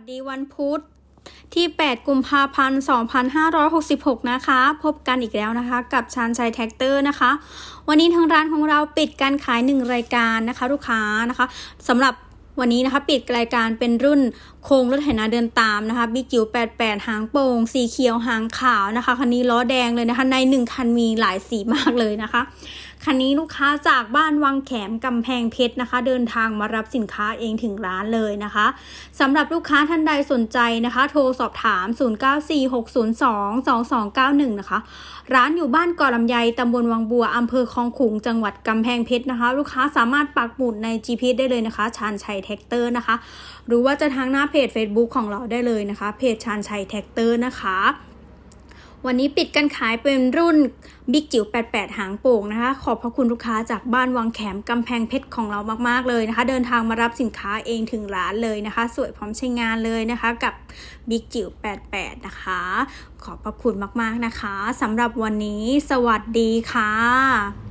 สดีวันพุธที่ 8 กุมภาพันธ์ 2566 นะคะ พบกันอีกแล้วนะคะ กับชานชัยแท็กเตอร์นะคะ วันนี้ทางร้านของเราปิดการขาย 1 รายการนะคะ ลูกค้านะคะสำหรับ วันนี้นะคะปิดรายการเป็นรุ่นโครงรถไถนาเดินตามนะคะบิ๊กจิ๋ว88 หางโป่งสีเขียวหางขาวนะคะคันนี้ล้อแดงเลยนะคะใน 1 คันมีหลายสีมากเลยนะคะคันนี้ลูกค้าจากบ้านวังแขมกำแพงเพชรนะคะ เดินทางมารับสินค้าเองถึงร้านเลยนะคะสำหรับลูกค้าท่านใดสนใจนะคะ โทรสอบถาม 0946022291 นะคะ ร้านอยู่บ้านกาะลำไยตำบลวังบัวอำเภอคลองขุงจังหวัดกำแพงเพชรนะคะ ลูกค้าสามารถปักหมุดใน GPS ได้เลยนะคะชานชัยแท็กเตอร์นะคะ หรือว่าจะทางหน้าเพจ Facebook ของเราได้เลยนะคะ เพจชานชัยแท็กเตอร์นะคะวันนี้ปิดการขายเป็นรุ่นบิ๊กจิ๋ว 88 หางโป่งนะคะ ขอบพระคุณลูกค้าจากบ้านวังแขมกำแพงเพชรของเรามากๆเลยนะคะ เดินทางมารับสินค้าเองถึงร้านเลยนะคะ สวยพร้อมใช้งานเลยนะคะกับบิ๊กจิ๋ว 88 นะคะ ขอบพระคุณมากๆนะคะสำหรับวันนี้ สวัสดีค่ะ